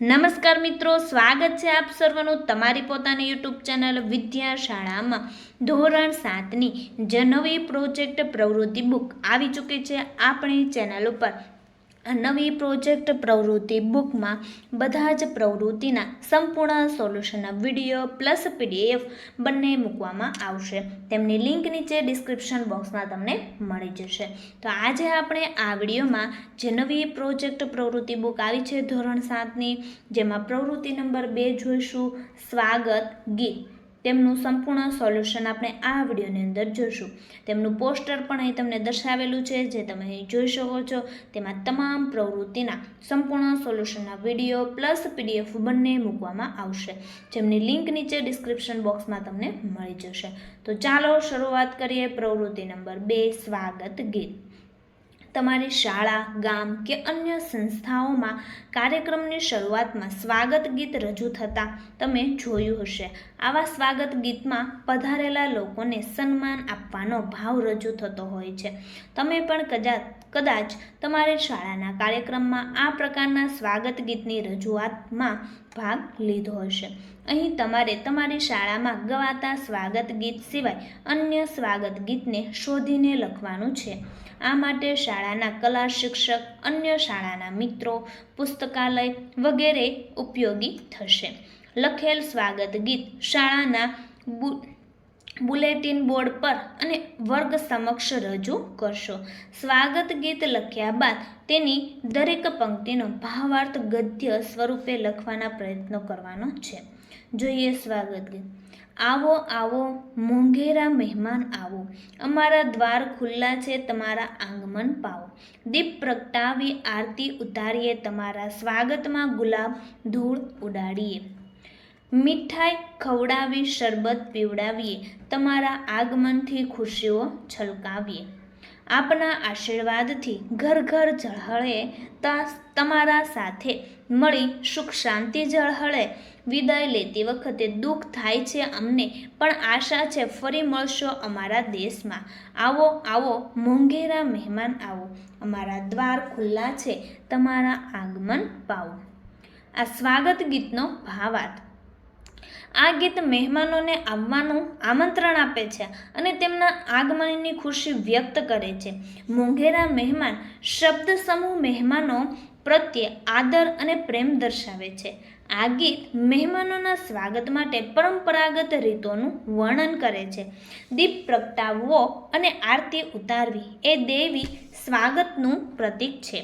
નમસ્કાર મિત્રો, સ્વાગત છે આપ સર્વનું તમારી પોતાની યુટ્યુબ ચેનલ વિદ્યાશાળામાં. ધોરણ સાતની જે નવી પ્રોજેક્ટ પ્રવૃત્તિ બુક આવી ચૂકી છે આપણી ચેનલ ઉપર. નવી પ્રોજેક્ટ પ્રવૃત્તિ બુકમાં બધા જ પ્રવૃત્તિના સંપૂર્ણ સોલ્યુશનના વીડિયો પ્લસ પીડીએફ બંને મૂકવામાં આવશે. તેમની લિંક નીચે ડિસ્ક્રિપ્શન બોક્સમાં તમને મળી જશે. તો આજે આપણે આ વિડીયોમાં જે નવી પ્રોજેક્ટ પ્રવૃત્તિ બુક આવી છે ધોરણ સાતની, જેમાં પ્રવૃત્તિ નંબર બે જોઈશું, સ્વાગત ગીત. તેમનું સંપૂર્ણ સોલ્યુશન આપણે આ વિડીયોની અંદર જોઈશું. તેમનું પોસ્ટર પણ અહીં તમને દર્શાવેલું છે, જે તમે અહીં જોઈ શકો છો. તેમાં તમામ પ્રવૃત્તિના સંપૂર્ણ સોલ્યુશનના વીડિયો પ્લસ પીડીએફ બંને મૂકવામાં આવશે. જેમની લિંક નીચે ડિસ્ક્રિપ્શન બોક્સમાં તમને મળી જશે. તો ચાલો શરૂઆત કરીએ પ્રવૃત્તિ નંબર બે, સ્વાગત ગીત. તમારી શાળા, ગામ કે અન્ય સંસ્થાઓમાં કાર્યક્રમની શરૂઆતમાં સ્વાગત ગીત રજૂ થતાં તમે જોયું હશે. આવા સ્વાગત ગીતમાં પધારેલા લોકોને સન્માન આપવાનો ભાવ રજૂ થતો હોય છે. તમે પણ કદાચ કદાચ તમારે શાળાના કાર્યક્રમમાં આ પ્રકારના સ્વાગત ગીતની રજૂઆતમાં ભાગ લીધો હશે. અહીં તમારે તમારી શાળામાં ગવાતા સ્વાગત ગીત સિવાય અન્ય સ્વાગત ગીતને શોધીને લખવાનું છે. આ માટે શાળાના કલા શિક્ષક, અન્ય શાળાના મિત્રો, પુસ્તકાલય વગેરે ઉપયોગી થશે. લખેલ સ્વાગત ગીત શાળાના બુલેટિન બોર્ડ પર અને વર્ગ સમક્ષ રજૂ કરશો. સ્વાગત ગીત લખ્યા બાદ તેની દરેક પંક્તિનો ભાવાર્થ ગદ્ય સ્વરૂપે લખવાના પ્રયત્નો કરવાનો છે. જોઈએ સ્વાગત ગીત. આવો આવો, મોંઘેરા મહેમાન આવો. અમારા દ્વાર ખુલ્લા છે, તમારા આંગમન પાવો. દીપ પ્રગટાવી આરતી ઉતારીએ, તમારા સ્વાગતમાં ગુલાબ ધૂળ ઉડાડીએ. મીઠાઈ ખવડાવી, શરબત પીવડાવીએ, તમારા આગમનથી ખુશીઓ છલકાવીએ. આપના આશીર્વાદથી ઘર ઘર ઝળહળે તમારા સાથે મળી સુખ શાંતિ ઝળહળે. વિદાય લેતી વખતે દુઃખ થાય છે અમને, પણ આશા છે ફરી મળશો અમારા દેશમાં. આવો આવો, મોંઘેરા મહેમાન આવો. અમારા દ્વાર ખુલ્લા છે, તમારા આગમન પાવો. આ સ્વાગત ગીતનો ભાવાર્થ આ ગીત મહેમાનોને આવવાનું આમંત્રણ આપે છે અને તેમના આગમનની ખુશી વ્યક્ત કરે છે. મોંઘેરા મહેમાન શબ્દ સમૂહ મહેમાનો પ્રત્યે આદર અને પ્રેમ દર્શાવે છે. આ ગીત મહેમાનોના સ્વાગત માટે પરંપરાગત રીતોનું વર્ણન કરે છે. દીપ પ્રગટાવવો અને આરતી ઉતારવી એ દેવી સ્વાગતનું પ્રતીક છે.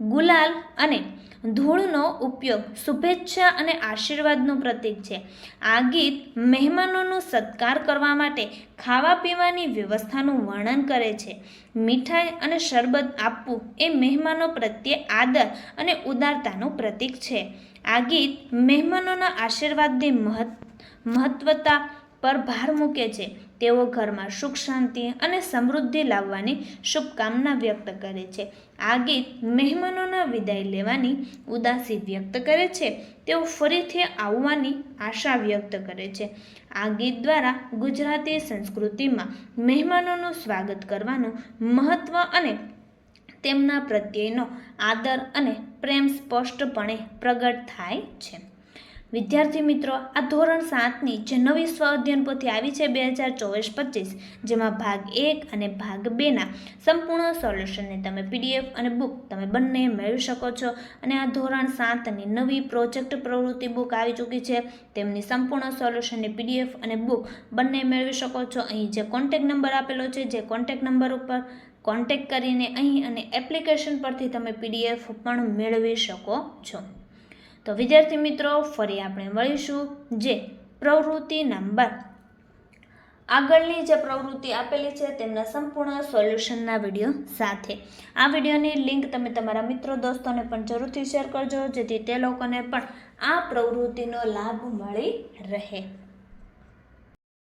ગુલાલ અને ધૂળનો ઉપયોગ શુભેચ્છા અને આશીર્વાદનું પ્રતીક છે. આ ગીત મહેમાનોનો સત્કાર કરવા માટે ખાવા પીવાની વ્યવસ્થાનું વર્ણન કરે છે. મીઠાઈ અને શરબત આપવું એ મહેમાનો પ્રત્યે આદર અને ઉદારતાનું પ્રતીક છે. આ ગીત મહેમાનોના આશીર્વાદની મહત્ મહત્વતા પર ભાર મૂકે છે. તેઓ ઘરમાં સુખ, શાંતિ અને સમૃદ્ધિ લાવવાની શુભકામના વ્યક્ત કરે છે. આ ગીત મહેમાનોના વિદાય લેવાની ઉદાસી વ્યક્ત કરે છે. તેઓ ફરીથી આવવાની આશા વ્યક્ત કરે છે. આ ગીત દ્વારા ગુજરાતી સંસ્કૃતિમાં મહેમાનોનું સ્વાગત કરવાનું મહત્ત્વ અને તેમના પ્રત્યેનો આદર અને પ્રેમ સ્પષ્ટપણે પ્રગટ થાય છે. વિદ્યાર્થી મિત્રો, આ ધોરણ સાતની જે નવી સ્વ અધ્યયન પોથી આવી છે બે હજાર ચોવીસ પચીસ, જેમાં ભાગ એક અને ભાગ બેના સંપૂર્ણ સોલ્યુશનને તમે પીડીએફ અને બુક તમે બંને મેળવી શકો છો. અને આ ધોરણ સાતની નવી પ્રોજેક્ટ પ્રવૃત્તિ બુક આવી ચૂકી છે. તેમની સંપૂર્ણ સોલ્યુશનની પીડીએફ અને બુક બંને મેળવી શકો છો. અહીં જે કોન્ટેક નંબર આપેલો છે, જે કોન્ટેક નંબર ઉપર કોન્ટેક કરીને અહીં અને એપ્લિકેશન પરથી તમે પીડીએફ પણ મેળવી શકો છો. તો વિદ્યાર્થી મિત્રો, ફરી આપણે મળીશું જે પ્રવૃત્તિ નંબર. આગળની જે પ્રવૃત્તિ આપેલી છે તેમના સંપૂર્ણ સોલ્યુશનના વીડિયો સાથે. આ વિડીયોની લિંક તમે તમારા મિત્રો દોસ્તોને પણ જરૂરથી શેર કરજો, જેથી તે લોકોને પણ આ પ્રવૃત્તિનો લાભ મળી રહે.